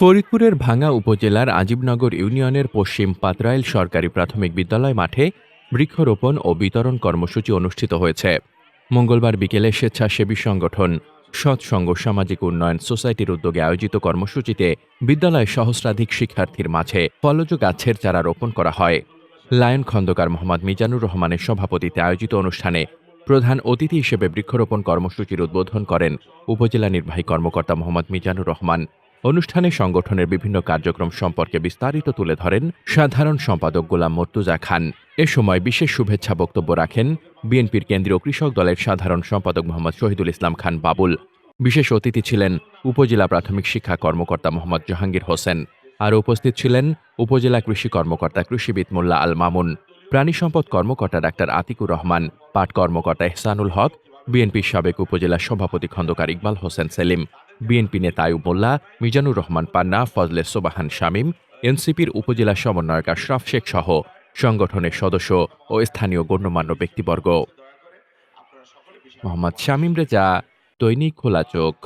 ফরিদপুরের ভাঙ্গা উপজেলার আজিবনগর ইউনিয়নের পশ্চিম পাতরাইল সরকারি প্রাথমিক বিদ্যালয় মাঠে বৃক্ষরোপণ ও বিতরণ কর্মসূচি অনুষ্ঠিত হয়েছে। মঙ্গলবার বিকেলে স্বেচ্ছাসেবী সংগঠন সৎসঙ্গ সামাজিক উন্নয়ন সোসাইটির উদ্যোগে আয়োজিত কর্মসূচিতে বিদ্যালয়ের সহস্রাধিক শিক্ষার্থীর মাঝে ফলজ গাছের চারা রোপণ করা হয়। লায়ন খন্দকার মোহাম্মদ মিজানুর রহমানের সভাপতিতে আয়োজিত অনুষ্ঠানে প্রধান অতিথি হিসেবে বৃক্ষরোপণ কর্মসূচির উদ্বোধন করেন উপজেলা নির্বাহী কর্মকর্তা মোহাম্মদ মিজানুর রহমান। অনুষ্ঠানে সংগঠনের বিভিন্ন কার্যক্রম সম্পর্কে বিস্তারিত তুলে ধরেন সাধারণ সম্পাদক গোলাম মর্তুজা খান। এ সময় বিশেষ শুভেচ্ছা বক্তব্য রাখেন বিএনপির কেন্দ্রীয় কৃষক দলের সাধারণ সম্পাদক মোহাম্মদ শহীদুল ইসলাম খান বাবুল। বিশেষ অতিথি ছিলেন উপজেলা প্রাথমিক শিক্ষা কর্মকর্তা মোহাম্মদ জাহাঙ্গীর হোসেন। আর উপস্থিত ছিলেন উপজেলা কৃষি কর্মকর্তা কৃষিবিদ মোল্লা আল মামুন, প্রাণী সম্পদ কর্মকর্তা ডাক্তার আতিকুর রহমান, পাট কর্মকর্তা এহসানুল হক, বিএনপির সাবেক উপজেলা সভাপতি খন্দকার ইকবাল হোসেন সেলিম। বিএনপি নেতা আয়ুব মিজানুর রহমান পান্না ফজলে সোবাহান শামীম এনসিপির উপজেলা সমন্বয়ক আশরাফ শেখ সহ সংগঠনের সদস্য ও স্থানীয় গণ্যমান্য ব্যক্তিবর্গ। মোহাম্মদ শামীম রেজা দৈনিক খোলা চোখ।